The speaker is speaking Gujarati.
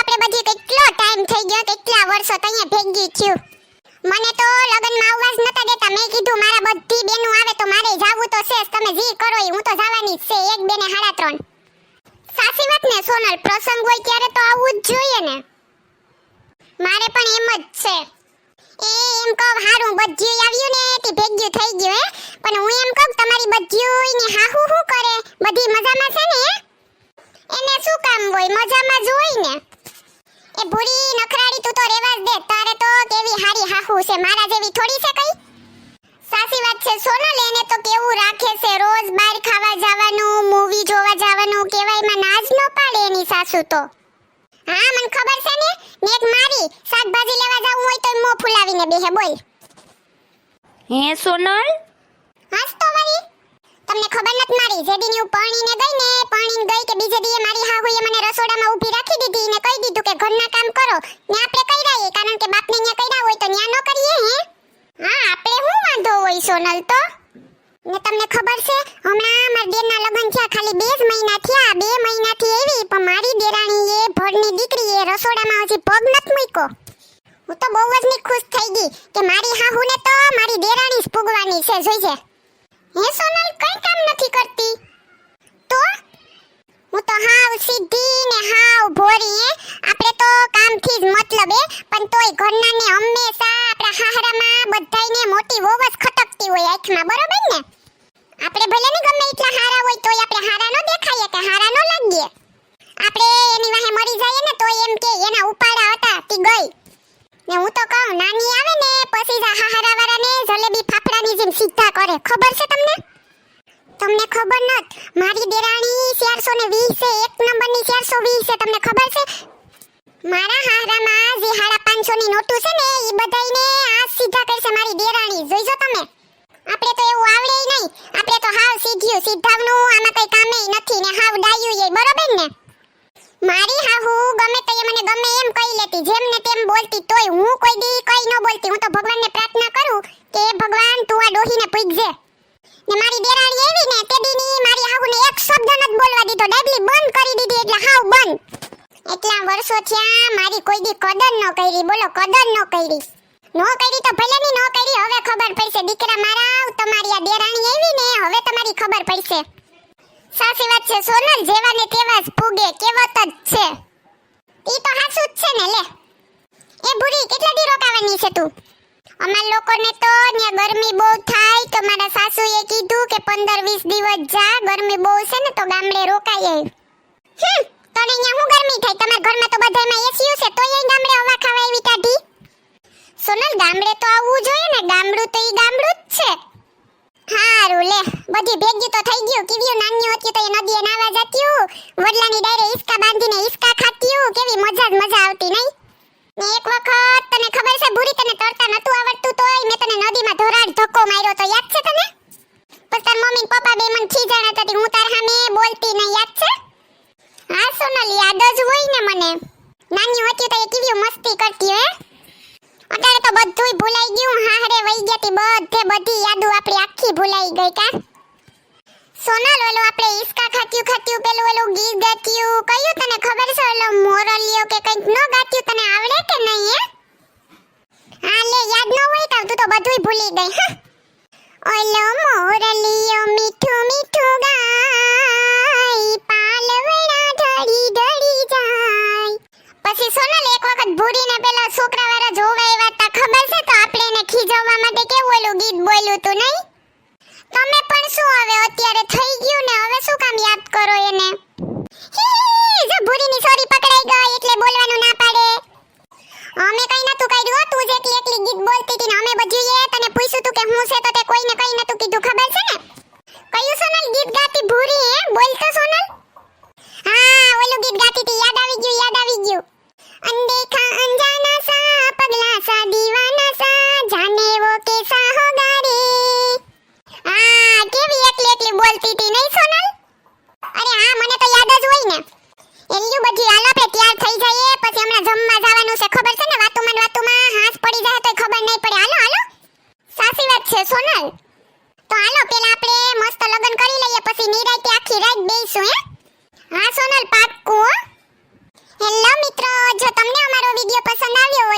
આપણે બધી કેટલો ટાઈમ થઈ ગયો, કેટલા વર્ષો તો અહીંયા ભેગી થયું. મને તો લગનમાં આવવા નતા દેતા. મેં કીધું, મારા બધી બેનો આવે તો મારે જાવું તો છે તમે જી કરો એ હું તો જવાની છે, એક બેને હાડા ત્રણ. સાચી વાત ને, સોનલ. પ્રસંગ હોય ત્યારે તો આવવું જ જોઈએ ને. મારે પણ એમ જ છે. એ એમ કહું, હારું, બધ્યું આવ્યું ને તે ભેગ્યું થઈ ગયું, હે. પણ હું એમ કહું તમારી બધ્યું ને હાહુ હું કરે? બધી મજામાં છે ને એને શું કામ હોય? મજામાં જ હોય ને? એ ભૂરી નખરાડી તું તો રેવા જ દે. તારે તો કેવી હારી હાહુ છે. મારા જેવી થોડી છે કઈ? સાચી વાત છે. સોનલ એને તો કેવું રાખે છે. રોજ બહાર ખાવા જવાનું મૂવી જોવા જવાનું કેવાયમાં નાજ ન પાડે એની સાસુ તો. હા મને ખબર છે ને? નેક મારી શાકભાજી લેવા જવું હોય તો મો ફુલાવીને બેહે બોલ. હે સોનલ? હાસ તો વળી. તમને ખબર નથી મારી જે દી હું પરણીને ગઈ ને? પરણીને ગઈ કે બીજે દીએ મારી હાહુએ મને રસોડામાં ઊભી રાખી દીધી ને કહી દીધું કે ઘરના કામ કરો ને આપણે કઈરાઈએ કારણ કે બાપને ન્યા કઈરા હોય તો ન્યા ન કરીએ હે હા આપણે શું વાંધો હોય સોનલ તો ને તમને ખબર છે, હમણાં મારા દેરના લગ્ન થયા ખાલી બે જ મહિના થયા. બે મહિનાથી એવી, પણ મારી દેરાણી એ ભડની દીકરી એ રસોડામાં હજી પગ નથી મૂક્યો. હું તો બહુ જ ની ખુશ થઈ ગઈ કે મારી હાહુને તો મારી દેરાણી જ પૂગવાની છે જોઈજે હે સોનલ, કઈ કામ નથી કરતી? તો? હું તો હાવ સીધી ને હાવ ભોરી, હે. આપણે તો કામથી જ મતલબ, હે. પણ તોય ઘરનાને હંમેશા આપણા હાહરામાં બધાયને મોટી વોવસ ખટકતી હોય આંખમાં, બરોબર? ને આપણે ભલે ને ગમે એટલા હારા હોય તોય આપણે હારા નો દેખાઈએ કે હારા નો લાગીએ. આપણે એની વાહે મરી જઈએ ને તો એમ કે એના ઉપાડા હતા, તી ગઈ. ને હું તો કહું, નાની આવે ને પછી જ વાળા ને જલેબી ફાફડાની જેમ સીધા કરે. ખબર છે તમને? તમને ખબર નત? મારી દેરાણી 420 છે, એક નંબરની 420 છે, તમને ખબર છે? મારા હારામાં જે હારા 500 ની નોટું છે ને એ બધાયને આ સીધા કરશે મારી દેરાણી. જોઈજો તમે આપણે તો એવું આવડે નહીં આપણે તો હાવ સીધ્યું સીધાવનું આમાં કઈ કામે નથી ને હાવ ડાયું એ બરોબર ને મારી હાહુ, ગમે તો મને ગમે એમ કહી લેતી. જેમ ને તેમ બોલતી તોય હું કોઈ દી કઈ ન બોલતી. હું તો ભગવાનને પ્રાર્થના કરું કે ભગવાન, તું આ ડોહીને પૂજજે ને મારી દેરાણી એવી ને, તે દીની મારી હાહુને એક શબ્દ નથી બોલવા દીધો. ડાબલી બંધ કરી દીધી એટલે હાવ બંધ. એટલા વર્ષો થયા મારી કોઈ દી કદર ન કરી. બોલો, કદર ન કરી. નો કરી તો ભલે ની નો કરી, હવે ખબર પડશે. દીકરા મારા તમારી આ દેરાણી એવી ને હવે તમારી ખબર પડશે સાચી વાત છે, સોનલ જેવા ને તેવા જ કેવત જ છે. ઈ તો હાસુ જ છે ને, લે. એ ભૂરી કેટલા દી રોકાવાની છે તું? અમાર લોકોને તો ન્યા ગરમી બહુ થાય તો મારા સાસુએ કીધું કે 15 20 દિવસ જા, ગરમી બહુ છે ને તો ગામડે રોકાઈએ હમ, તને અહીંયા હું ગરમી થાય? તમારા ઘરમાં તો બધાયમાં એસી છે, તોય અહીં ગામડે હવા ખાવા એવી કાઢી સોનલ, ગામડે તો આવવું જોઈએ ને, ગામડું તો હારું લે. બધી ભેગી તો થઈ ગયું. કીવ્યું નાની હતી તો એ નદીએ નાવા જતીયું. વડલાની ડાયરે ઈસકા બાંધીને ઈસકા ખાતીયું કેવી મજા જ મજા આવતી નહીં. ને એક વખત તને ખબર છે ભૂરી તને તરતા નતું આવડતું તોય મેં તને નદીમાં ધોરાડ ધક્કો માર્યો તો યાદ છે તને? પણ તાર મમ્મી પપ્પા બે મને ખીજાણા હતી હું તાર સામે બોલતી નહીં, યાદ છે? હા સોનલ યાદ જ હોય ને મને. નાની હતી તો એ કેવી મસ્તી કરતી હે? અત્યારે તો બધુંય ભૂલાઈ ગયું. હાહરે વઈ ગયા તી બધે બધી યાદો આપણી આખી ભૂલાઈ ગઈ કા. સોનલ ઓલો આપણે ઈસકા ખાત્યું ખાત્યું પેલું ઓલું ગીત ગાત્યું કયું તને ખબર છે ઓલો મોરલિયો કે કંઈક નો ગાત્યું તને આવડે કે નહીં, હે? હા, લે, યાદ ન હોય તો તું તો બધુંય ભૂલી ગઈ, હા. ઓલો મોરલિયો ખબર છે તો આપણે એને ખીજવવા માટે કેવું ઓલું ગીત બોલ્યું તું નહીં? તમે પણ શું હવે અત્યારે થઈ ગયું ને? હવે શું કામ યાદ કરો એને? જો ભૂરીની સોરી પકડાઈ ગઈ એટલે બોલવાનું ના પાડે. અમે કઈ નતું કર્યું તું જ એકલી એકલી ગીત બોલતી હતી ને અમે બધું તને પૂછ્યું તું કે હું છે તો તે કોઈને કઈ નતું કીધું, ખબર છે ને? કયું સોનલ ગીત ગાતી ભૂરી હે બોલ એલ્યું બધી હાલ આપણે તૈયાર થઈ જઈએ, પછી હમણાં જમવા જવાનું છે. ખબર છે ને, વાતુમાં ને વાતુમાં હાથ પડી જાય તો ખબર નહીં પડે. હાલો હાલો. સાચી વાત છે, સોનલ. તો હાલો, પેલા આપણે મસ્ત લગન કરી લઈએ, પછી નિરાંતે આખી રાત બેસું હે? હા, સોનલ, પાક્કું મિત્રો. જો તમને અમારો વિડિયો પસંદ આવ્યો